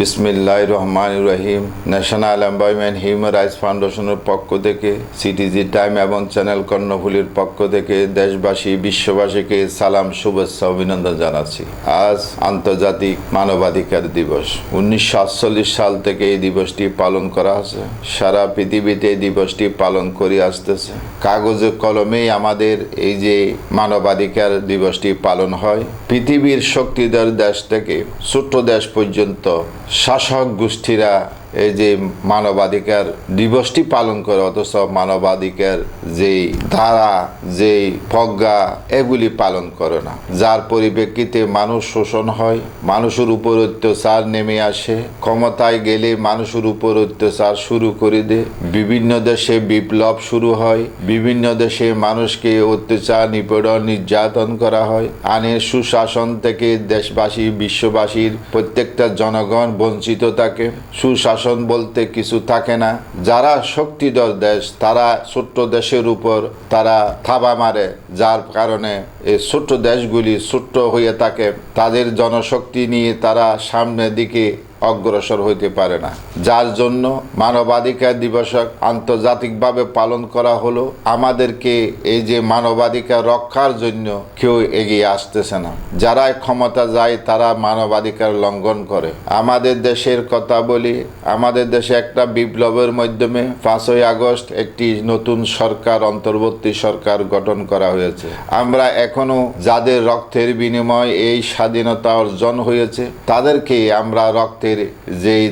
বিসমিল্লাহ রহমান রহিম ন্যাশনাল এমপ্লয়মেন্ট হিউম্যান রাইটস ফাউন্ডেশনের পক্ষ থেকে সিটিজি টাইম এবং চ্যানেল কর্ণফুলির পক্ষ থেকে দেশবাসী, বিশ্ববাসীকে সালাম, শুভেচ্ছা, অভিনন্দন জানাচ্ছি। আজ আন্তর্জাতিক মানবাধিকার দিবস। উনিশশো আটচল্লিশ সাল থেকে এই দিবসটি পালন করা আছে সারা পৃথিবীতে এই দিবসটি পালন করে আসতেছে। কাগজে কলমেই আমাদের এই যে মানবাধিকার দিবসটি পালন হয়, পৃথিবীর শক্তিধর দেশ থেকে ছোট্ট দেশ পর্যন্ত শাসক গোষ্ঠীরা এই যে মানবাধিকার দিবসটি পালন করে, অথচ মানবাধিকার যেই ধারা, যেই প্রজ্ঞা, এগুলি পালন করে না। যার পরিপ্রেক্ষিতে মানুষ শোষণ হয়, মানুষের উপর অত্যাচার নেমে আসে। ক্ষমতায় গেলে মানুষের উপর অত্যাচার শুরু করে দেয়। বিভিন্ন দেশে বিপ্লব শুরু হয়, বিভিন্ন দেশে মানুষকে অত্যাচার, নিপীড়ন, নির্যাতন করা হয়। আইনের সুশাসন থেকে দেশবাসী, বিশ্ববাসীর প্রত্যেকটা জনগণ বঞ্চিত থাকে। সুশাসন বলতে কিছু থাকে না। যারা শক্তিধর দেশ, তারা ছোট্ট দেশের উপর তারা থাবা মারে। যার কারণে এই ছোট্ট দেশগুলি ছোট্ট হয়ে থাকে। তাদের জনশক্তি নিয়ে তারা সামনের দিকে অগ্রসর হইতে পারে না। যার জন্য মানবাধিকার দিবস আন্তর্জাতিকভাবে পালন করা হলো। আমাদেরকে এই যে মানবাধিকার রক্ষার জন্য কেউ এগিয়ে আসতেছে না। যারা ক্ষমতা যায়, তারা মানবাধিকার লঙ্ঘন করে। আমাদের দেশের কথা বলি, আমাদের দেশে একটা বিপ্লবের মাধ্যমে পাঁচই আগস্ট একটি নতুন সরকার, অন্তর্বর্তী সরকার গঠন করা হয়েছে। আমরা এখনও যাদের রক্তের বিনিময় এই স্বাধীনতা অর্জন হয়েছে, তাদেরকে আমরা রক্তের যেই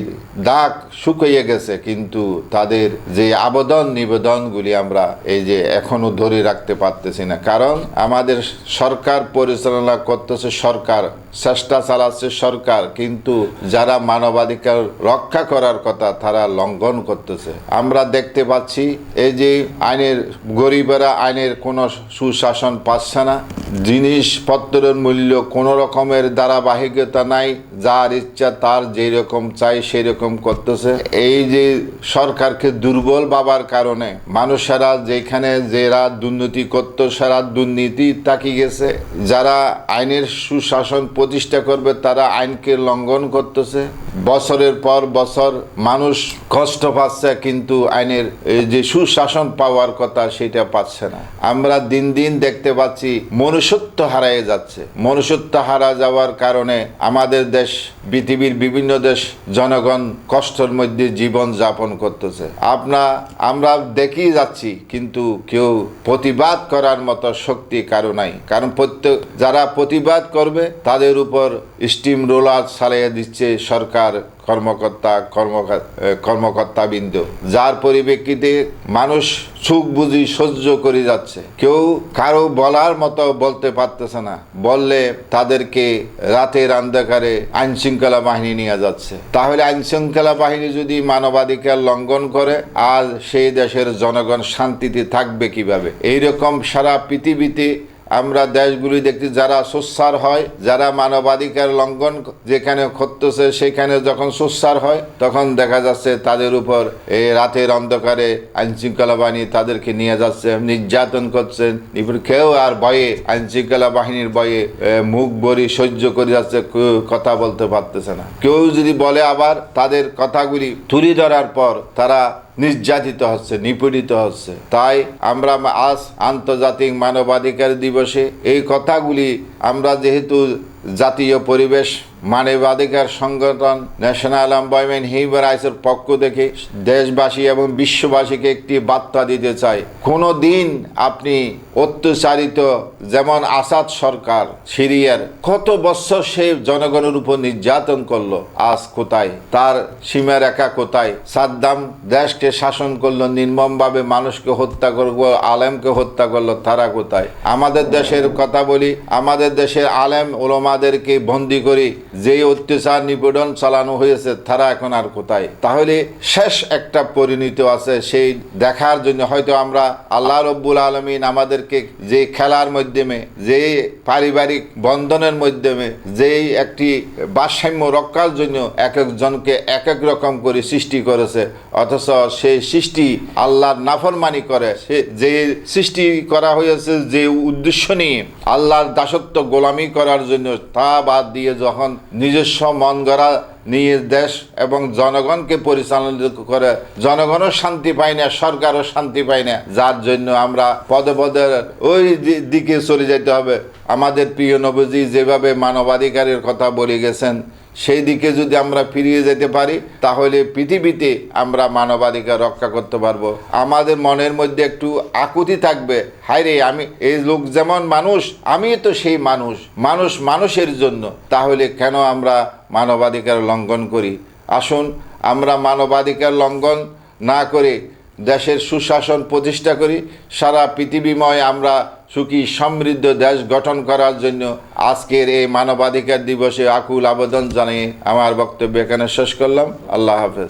দাগ শুকিয়ে গেছে, কিন্তু তাদের যে আবেদন নিবেদনগুলি আমরা এই যে এখনও ধরে রাখতে পারতেছি না। কারণ আমাদের সরকার পরিচালনা করতেছে সরকার, চেষ্টা চালাচ্ছে সরকার, কিন্তু যারা মানবাধিকার রক্ষা করার কথা তারা লঙ্ঘন করতেছে। আমরা দেখতে পাচ্ছি এই যে আইনের, গরিবেরা আইনের কোনো সুশাসন পাচ্ছে না। জিনিসপত্রের মূল্য কোনো রকমের ধারাবাহিকতা নাই, যার ইচ্ছা তার যেরকম চাই সেই রকম করতেছে। এই যে সরকারকে দুর্বল বাবার কারণে মানুষেরা যেখানে যারা দুর্নীতি করতো সারা দুর্নীতি তাকি গেছে। যারা আইনের সুশাসন প্রতিষ্ঠা করবে, তারা আইনকে লঙ্ঘন করতেছে। বছরের পর বছর মানুষ কষ্ট পাচ্ছে, কিন্তু আইনের যে সুশাসন পাওয়ার কথা সেটা পাচ্ছে না। আমরা দিন দিন দেখতে পাচ্ছি, মনুষ্যত্ব হারিয়ে যাচ্ছে। মনুষ্যত্ব হারা যাওয়ার কারণে আমাদের দেশ, পৃথিবীর বিভিন্ন দেশ, জনগণ কষ্টের মধ্যে জীবন যাপন করতেছে। আপনা, আমরা দেখি যাচ্ছি, কিন্তু কেউ প্রতিবাদ করার মতো শক্তি কারও নাই। কারণ প্রত্যেক, যারা প্রতিবাদ করবে, তাদের উপর স্টিম রোলার চালিয়ে দিচ্ছে সরকার কর্মকর্তা কর্ম কর্মকর্তাবৃন্দ, যার পরিপ্রেক্ষিতে মানুষ সুখ বুঝি সহ্য করে যাচ্ছে। কেউ কারও বলার মতো বলতে পারতেছে না। বললে তাদেরকে রাতের অন্ধকারে আইন শৃঙ্খলা বাহিনী নিয়ে যাচ্ছে। তাহলে আইন শৃঙ্খলা বাহিনী যদি মানবাধিকার লঙ্ঘন করে আর সেই দেশের জনগণ শান্তিতে থাকবে কীভাবে? এইরকম সারা পৃথিবীতে আমরা দেশগুলি দেখছি যারা সোচ্চার হয়, যারা মানবাধিকার লঙ্ঘন যেখানে করতেছে সেখানে যখন সোচ্চার হয়, তখন দেখা যাচ্ছে তাদের উপর এই রাতের অন্ধকারে আইন শৃঙ্খলা বাহিনী তাদেরকে নিয়ে যাচ্ছে, নির্যাতন করছেন কেউ আর ভয়ে আইন শৃঙ্খলা বাহিনীর ভয়ে মুখ বরি সহ্য করে যাচ্ছে, কেউ কথা বলতে পারতেছে না। কেউ যদি বলে আবার তাদের কথাগুলি তুলে ধরার পর তারা নির্যাতিত হচ্ছে, নিপীড়িত হচ্ছে। তাই আমরা আজ আন্তর্জাতিক মানবাধিকার দিবসে এই কথাগুলি আমরা যেহেতু জাতীয় পরিবেশ মানবাধিকার সংগঠন ন্যাশনাল এমপ্লয়মেন্ট হিউম্যান রাইটসের পক্ষ থেকে দেশবাসী এবং বিশ্ববাসীকে একটি বার্তা দিতে চাই। কোনো দিন আপনি অত্যাচারিত যেমন আসাদ সরকার সিরিয়ার কত বছর সে জনগণের উপর নির্যাতন করল, আজ কোথায়? তার সীমারেখা কোথায়? সাদ্দাম দেশকে শাসন করল, নির্মমভাবে মানুষকে হত্যা করব আলেমকে হত্যা করল, তারা কোথায়? আমাদের দেশের কথা বলি, আমাদের দেশের আলেম ওলমাদেরকে বন্দি করি যেই অত্যাচার নিপীড়ন চালানো হয়েছে, তারা এখন আর কোথায়? তাহলে শেষ একটা পরিণত আছে সেই দেখার জন্য হয়তো আমরা আল্লাহ রব্বুল আলমিন আমাদেরকে যে খেলার মাধ্যমে, যে পারিবারিক বন্ধনের মাধ্যমে, যেই একটি ভারসাম্য রক্ষার জন্য এক একজনকে এক এক রকম করে সৃষ্টি করেছে অথচ সেই সৃষ্টি আল্লাহর নাফরমানি করে। সে যে সৃষ্টি করা হয়েছে, যে উদ্দেশ্য নিয়ে আল্লাহর দাসত্ব গোলামি করার জন্য, তা বাদ দিয়ে যখন নিজস্ব মন গড়া নিয়ে দেশ এবং জনগণকে পরিচালনা করে, জনগণও শান্তি পায় না, সরকারও শান্তি পায় না, যার জন্য আমরা পদে পদে ওই দিকে চলে যেতে হবে। আমাদের প্রিয় নবজি যেভাবে মানবাধিকারের কথা বলে গেছেন সেই দিকে যদি আমরা ফিরিয়ে যেতে পারি, তাহলে পৃথিবীতে আমরা মানবাধিকার রক্ষা করতে পারব। আমাদের মনের মধ্যে একটু আকুতি থাকবে। হায় রে আমি এই লোক যেমন মানুষ আমি তো সেই মানুষ। মানুষ মানুষের জন্য। তাহলে কেন আমরা মানবাধিকার লঙ্ঘন করি? আসুন, আমরা মানবাধিকার লঙ্ঘন না করে দেশের সুশাসন প্রতিষ্ঠা করি, সারা পৃথিবীময় আমরা সুখী, সমৃদ্ধ দেশ গঠন করার জন্য আজকের এই মানবাধিকার দিবসে আকুল আবেদন জানিয়ে আমার বক্তব্য এখানে শেষ করলাম। আল্লাহ হাফেজ।